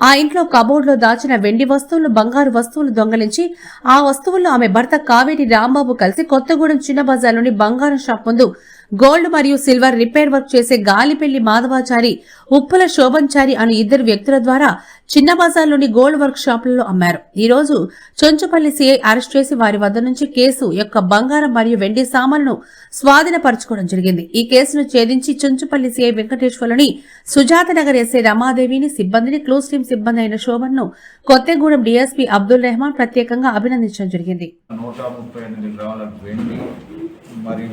ఆ ఇంట్లో కబోర్డ్లో దాచిన వెండి వస్తువులు బంగారు వస్తువులు దొంగలించి ఆ వస్తువుల్లో ఆమె భర్త కావేటి రాంబాబు కలిసి కొత్తగూడెం చిన్న బజార్లోని బంగారం షాప్ ముందు గోల్డ్ మరియు సిల్వర్ రిపేర్ వర్క్ చేసే గాలిపెళ్ళి మాధవాచారి ఉప్పుల శోభంచారి అను ఇద్దరు వ్యక్తుల ద్వారా చిన్న బజార్లోని గోల్డ్ వర్క్ షాపులలో అమ్మారు. ఈ రోజు చొంచుపల్లి సిఐ అరెస్ట్ చేసి వారి వద్ద నుంచి కేసు యొక్క బంగారం మరియు వెండి సామాన్లను స్వాధీనపరచుకోవడం జరిగింది. ఈ కేసును ఛేదించి చొంచుపల్లి సిఐ వెంకటేశ్వరుని సుజాత నగర్ ఎస్ఐ రమాదేవిని సిబ్బందిని క్లూస్ టీం సిబ్బంది అయిన శోభన్ను కొత్తగూడెం డీఎస్పీ అబ్దుల్ రెహమాన్ ప్రత్యేకంగా అభినందించడం జరిగింది. మరియు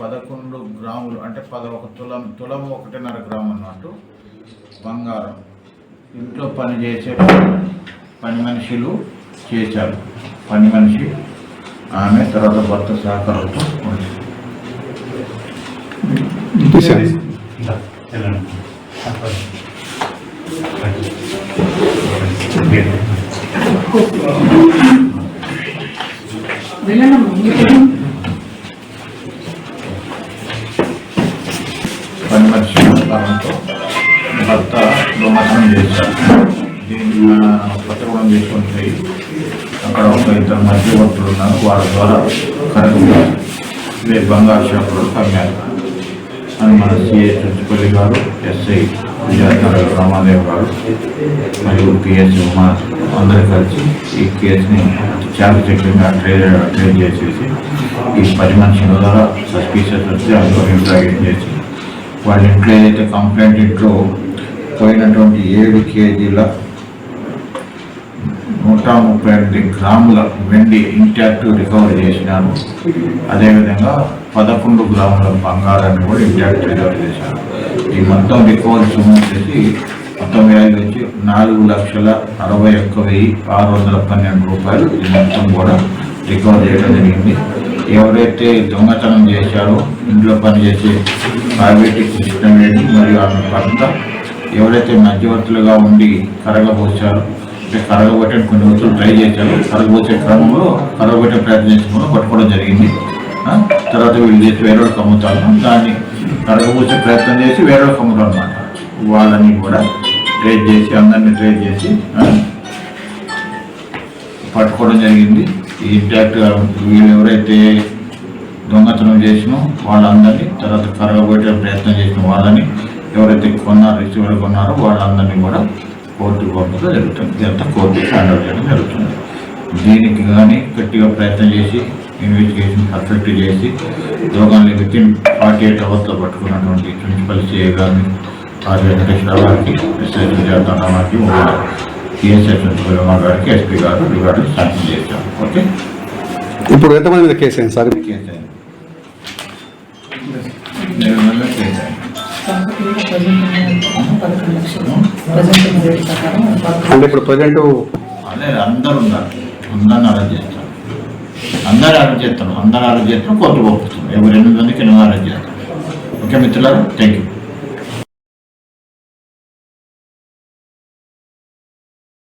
పదకొండు గ్రాములు అంటే పదొక తులం తులం ఒకటిన్నర గ్రాము అన్నట్టు బంగారం. ఇంట్లో పని చేసే పని మనుషులు చేశారు. పని మనిషి ఆమె తర్వాత భర్త సహకారంతో ఉంది. భర్త దొంగతనం చేశారు దీన్ని మన పత్రకూడం తీసుకొని పోయి అక్కడ ఒక ఇద్దరు మధ్యవర్తులు ఉన్నారు వాళ్ళ ద్వారా కరెక్ట్గా రేపు బంగారు షాపులో కమ్మారు అని మన సిఏ చుట్టుపల్లి గారు ఎస్ఐ విజయనగర రామాదేవ్ గారు మరియు పిఎస్ ఉమా అందరూ కలిసి ఈ కేసుని చాకచక్యంగా ట్రేడ్ ట్రేడ్ చేసేసి ఈ పది మనుషుల ద్వారా సస్పీషియస్ వచ్చి అందులో ఇంట్రాగేట్ చేసి వాళ్ళ ఇంట్లో ఏదైతే కంప్లైంట్ ఇంట్లో పోయినటువంటి ఏడు కేజీల నూట ముప్పై ఎనిమిది గ్రాముల వెండి ఇంటాక్ట్ రికవర్ చేసినాను. అదేవిధంగా పదకొండు గ్రాముల బంగారాన్ని కూడా ఇంటాక్ట్ రికవర్ చేశాను. ఈ మొత్తం రికవరీ సొమ్ము వచ్చేసి మొత్తం వ్యాధి వచ్చి నాలుగు లక్షల అరవై ఒక్క వెయ్యి ఆరు వందల పన్నెండు రూపాయలు ఈ మొత్తం కూడా రికవర్ చేయడం జరిగింది. ఎవరైతే దొంగతనం చేశారో ఇంట్లో పనిచేసే కావేటి కృష్ణవేణి మరియు ఆమె భర్త ఎవరైతే మధ్యవర్తులుగా ఉండి కరగబోచారో అంటే కరగబట్టే కొన్ని రోజులు ట్రై చేశారు కరగబోసే క్రమంలో కరగబట్టే ప్రయత్నం చేసుకుని పట్టుకోవడం జరిగింది. తర్వాత వీళ్ళు చేసి వేరే వాళ్ళకి అమ్ముతారు దాన్ని కరగబోసే ప్రయత్నం చేసి వేరే వాళ్ళకి అమ్ముతారు అనమాట వాళ్ళని కూడా ట్రేడ్ చేసి అందరినీ ట్రేడ్ చేసి పట్టుకోవడం జరిగింది. ఈ ఇంటాక్ట్ వీళ్ళు ఎవరైతే దొంగతనం చేసినో వాళ్ళందరినీ తర్వాత కరగబెట్టే ప్రయత్నం చేసిన వాళ్ళని ఎవరైతే కొన్నారో రిసీవర్ కొన్నారో వాళ్ళందరినీ కూడా కోర్టుకు పంపడం జరుగుతుంది. ఇదంతా కోర్టుకి హ్యాండ్ ఓవర్ చేయడం జరుగుతుంది. దీనికి కానీ గట్టిగా ప్రయత్నం చేసి ఇన్వెస్టిగేషన్ పర్ఫెక్ట్ చేసి దోగాన్ని విత్ ఇన్ ఫార్టీ ఎయిట్ అవర్స్లో పట్టుకున్నటువంటి ప్రిన్సిపల్ సిఏ గారిని ఆర్ వెంకటేశ్వర గారికి ఎస్ఐ సుజాత గారికి టీఎస్ఐ సుబ్రహ్మ గారికి ఎస్పీ గారు రివార్డు శాంక్షన్ చేశారు. ఓకే? ఇప్పుడు ఎంతమంది మీద కేసు అయింది సార్? కేసు అయింది నిర్మల్లో కేసు అయింది. అంటే ఇప్పుడు ప్రజెంట్ అదే అందరు ఉన్నారు. అందరిని అరెస్ట్ చేస్తారు. అందరు అరెస్ట్ చేస్తాను అందరు అరెస్ట్ చేస్తాను కోర్టు పంపిస్తాం ఎవరు ఎనిమిది మందికి ఎనిమిది అరెస్ట్ చేస్తాం ఓకే మిత్రులారు? Thank you